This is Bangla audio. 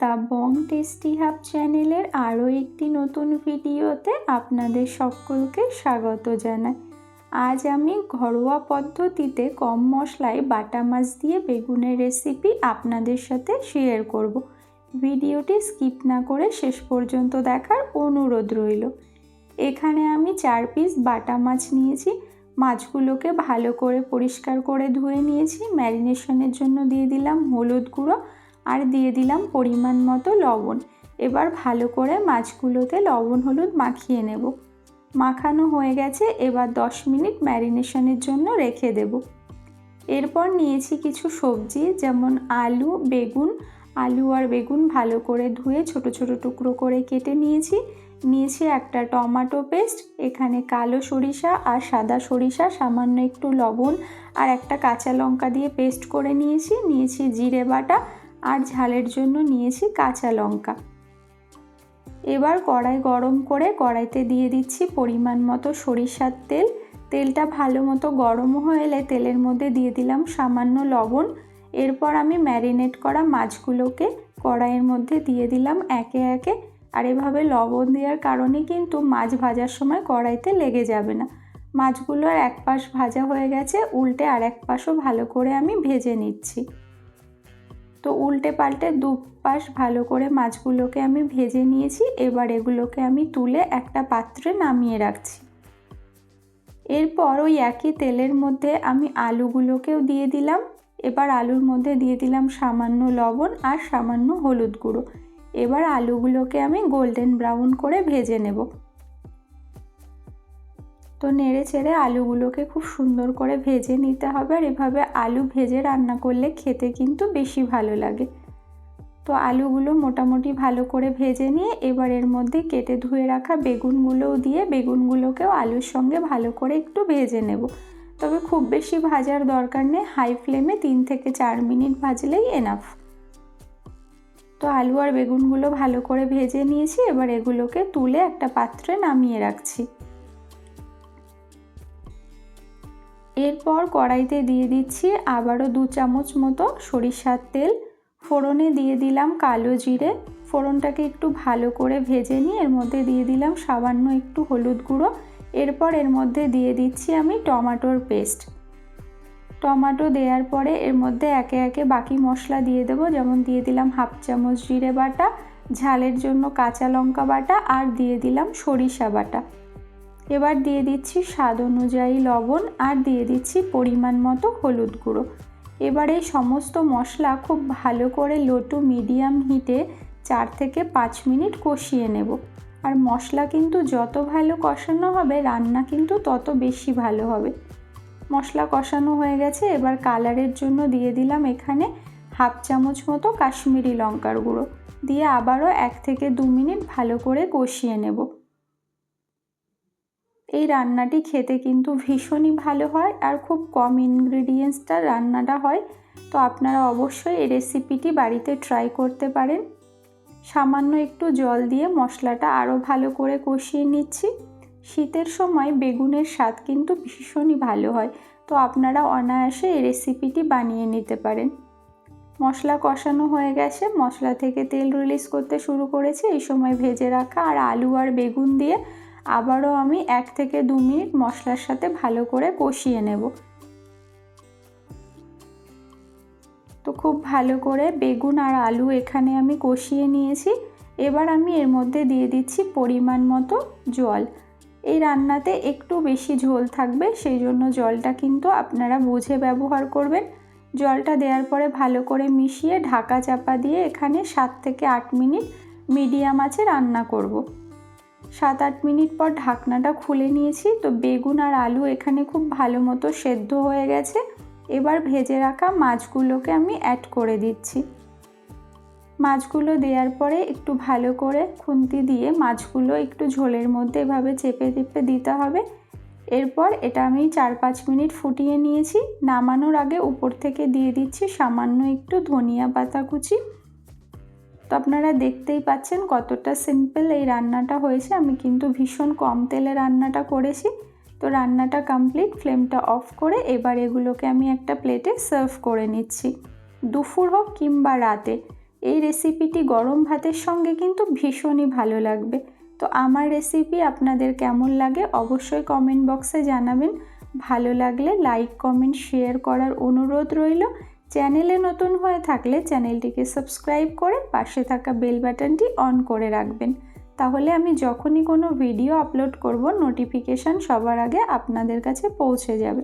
দ্য বং টেস্টি হাব চ্যানেলের আরও একটি নতুন ভিডিওতে আপনাদের সকলকে স্বাগত জানাই। আজ আমি ঘরোয়া পদ্ধতিতে কম মশলায় বাটা মাছ দিয়ে বেগুনের রেসিপি আপনাদের সাথে শেয়ার করব। ভিডিওটি স্কিপ না করে শেষ পর্যন্ত দেখার অনুরোধ রইল। এখানে আমি চার পিস বাটা মাছ নিয়েছি। মাছগুলোকে ভালো করে পরিষ্কার করে ধুয়ে নিয়েছি। ম্যারিনেশনের জন্য দিয়ে দিলাম হলুদ গুঁড়ো। আর দিয়ে দিলাম পরিমাণ মতো লবণ। এবার ভালো করে মাছগুলোতে লবণ হলুদ মাখিয়ে নেব। মাখানো হয়ে গেছে, এবার 10 মিনিট ম্যারিনেশনের জন্য রেখে দেব। এরপর নিয়েছি কিছু সবজি, যেমন আলু, বেগুন। আলু আর বেগুন ভালো করে ধুয়ে ছোট ছোট টুকরো করে কেটে নিয়েছি। নিয়েছি একটা টমাটো পেস্ট, এখানে কালো সরিষা আর সাদা সরিষা, সামান্য একটু লবণ আর একটা কাঁচা লঙ্কা দিয়ে পেস্ট করে নিয়েছি। নিয়েছি জিরে বাটা আর ঝালের জন্য নিয়েছি কাঁচা লঙ্কা। এবার কড়াই গরম করে কড়াইতে দিয়ে দিচ্ছি পরিমাণ মতো সরিষার তেল। তেলটা ভালো মতো গরম হয়ে এলে তেলের মধ্যে দিয়ে দিলাম সামান্য লবণ। এরপর আমি ম্যারিনেট করা মাছগুলোকে কড়াইয়ের মধ্যে দিয়ে দিলাম একে একে। আর এভাবে লবণ দেওয়ার কারণে কিন্তু মাছ ভাজার সময় কড়াইতে লেগে যাবে না। মাছগুলোর এক পাশ ভাজা হয়ে গেছে, উল্টে আর এক পাশও ভালো করে আমি ভেজে নিচ্ছি। তো উল্টে পাল্টে দুপাশ ভালো করে মাছগুলোকে আমি ভেজে নিয়েছি। এবার এগুলোকে আমি তুলে একটা পাত্রে নামিয়ে রাখছি। এরপর ওই একই তেলের মধ্যে আমি আলুগুলোকেও দিয়ে দিলাম। এবার আলুর মধ্যে দিয়ে দিলাম সামান্য লবণ আর সামান্য হলুদ গুঁড়ো। এবার আলুগুলোকে আমি গোল্ডেন ব্রাউন করে ভেজে নেব। তো নেড়ে চেড়ে আলুগুলোকে খুব সুন্দর করে ভেজে নিতে হবে আর এভাবে আলু ভেজে রান্না করলে খেতে কিন্তু বেশি ভালো লাগে। তো আলুগুলো মোটামুটি ভালো করে ভেজে নিয়ে এবার এর মধ্যে কেটে ধুয়ে রাখা বেগুনগুলোও দিয়ে বেগুনগুলোকেও আলুর সঙ্গে ভালো করে একটু ভেজে নেব। তবে খুব বেশি ভাজার দরকার নেই, হাই ফ্লেমে তিন থেকে চার মিনিট ভাজলেই এনাফ তো আলু আর বেগুনগুলো ভালো করে ভেজে নিয়েছি, এবার এগুলোকে তুলে একটা পাত্রে নামিয়ে রাখছি। এরপর কড়াইতে দিয়ে দিচ্ছি আবারও দু চামচ মতো সরিষার তেল। ফোড়নে দিয়ে দিলাম কালো জিরে। ফোড়নটাকে একটু ভালো করে ভেজে নিয়ে এর মধ্যে দিয়ে দিলাম সামান্য একটু হলুদ গুঁড়ো। এরপর এর মধ্যে দিয়ে দিচ্ছি আমি টমাটোর পেস্ট। টমাটো দেওয়ার পরে এর মধ্যে একে একে বাকি মশলা দিয়ে দেবো। যেমন দিয়ে দিলাম হাফ চামচ জিরে বাটা, ঝালের জন্য কাঁচা লঙ্কা বাটা আর দিয়ে দিলাম সরিষা বাটা। এবার দিয়ে দিচ্ছি স্বাদ অনুযায়ী লবণ আর দিয়ে দিচ্ছি পরিমাণ মতো হলুদ গুঁড়ো। এবার এই সমস্ত মশলা খুব ভালো করে লো টু মিডিয়াম হিটে চার থেকে পাঁচ মিনিট কষিয়ে নেব। আর মশলা কিন্তু যত ভালো কষানো হবে, রান্না কিন্তু তত বেশি ভালো হবে। মশলা কষানো হয়ে গেছে, এবার কালারের জন্য দিয়ে দিলাম এখানে হাফ চামচ মতো কাশ্মীরি লঙ্কার গুঁড়ো। দিয়ে আবারও এক থেকে দু মিনিট ভালো করে কষিয়ে নেব। এই রান্নাটি খেতে কিন্তু ভীষণই ভালো হয় আর খুব কম ইনগ্রিডিয়েন্টসটা রান্নাটা হয়। তো আপনারা অবশ্যই এই রেসিপিটি বাড়িতে ট্রাই করতে পারেন। সামান্য একটু জল দিয়ে মশলাটা আরও ভালো করে কষিয়ে নিচ্ছি। শীতের সময় বেগুনের স্বাদ কিন্তু ভীষণই ভালো হয়। তো আপনারা অনায়াসে এই রেসিপিটি বানিয়ে নিতে পারেন। মশলা কষানো হয়ে গেছে। মশলা থেকে তেল রিলিজ করতে শুরু করেছে। এই সময় ভেজে রাখা আর আলু আর বেগুন দিয়ে আবারও আমি এক থেকে দু মিনিট মশলার সাথে ভালো করে কষিয়ে নেব। তো খুব ভালো করে বেগুন আর আলু এখানে আমি কষিয়ে নিয়েছি। এবার আমি এর মধ্যে দিয়ে দিচ্ছি পরিমাণ মতো জল। এই রান্নাতে একটু বেশি ঝোল থাকবে, সেই জন্য জলটা কিন্তু আপনারা বুঝে ব্যবহার করবেন। জলটা দেওয়ার পরে ভালো করে মিশিয়ে ঢাকা চাপা দিয়ে এখানে সাত থেকে আট মিনিট মিডিয়াম আছে রান্না করব। সাত আট মিনিট পর ঢাকনাটা খুলে নিয়েছি। তো বেগুন আর আলু এখানে খুব ভালো মতো সেদ্ধ হয়ে গেছে। এবার ভেজে রাখা মাছগুলোকে আমি অ্যাড করে দিচ্ছি। মাছগুলো দেওয়ার পরে একটু ভালো করে খুন্তি দিয়ে মাছগুলো একটু ঝোলের মধ্যে এভাবে চেপে চেপে দিতে হবে। এরপর এটা আমি চার পাঁচ মিনিট ফুটিয়ে নিয়েছি। নামানোর আগে উপর থেকে দিয়ে দিচ্ছি সামান্য একটু ধনিয়া পাতা কুচি। তো আপনারা দেখতেই পাচ্ছেন কতটা সিম্পল এই রান্নাটা হয়েছে। আমি কিন্তু ভীষণ কম তেলে রান্নাটা করেছি। তো রান্নাটা কমপ্লিট ফ্লেমটা অফ করে এবার এগুলোকে আমি একটা প্লেটে সার্ভ করে নিচ্ছি। দুপুর হোক কিংবা রাতে, এই রেসিপিটি গরম ভাতের সঙ্গে কিন্তু ভীষণই ভালো লাগবে। তো আমার রেসিপি আপনাদের কেমন লাগে অবশ্যই কমেন্ট বক্সে জানাবেন। ভালো লাগলে লাইক কমেন্ট শেয়ার করার অনুরোধ রইল। চ্যানেলে নতুন হয়ে থাকলে চ্যানেলটিকে সাবস্ক্রাইব করে পাশে থাকা বেল বাটনটি অন করে রাখবেন। তাহলে আমি যখনই কোনো ভিডিও আপলোড করব, নোটিফিকেশান সবার আগে আপনাদের কাছে পৌঁছে যাবে।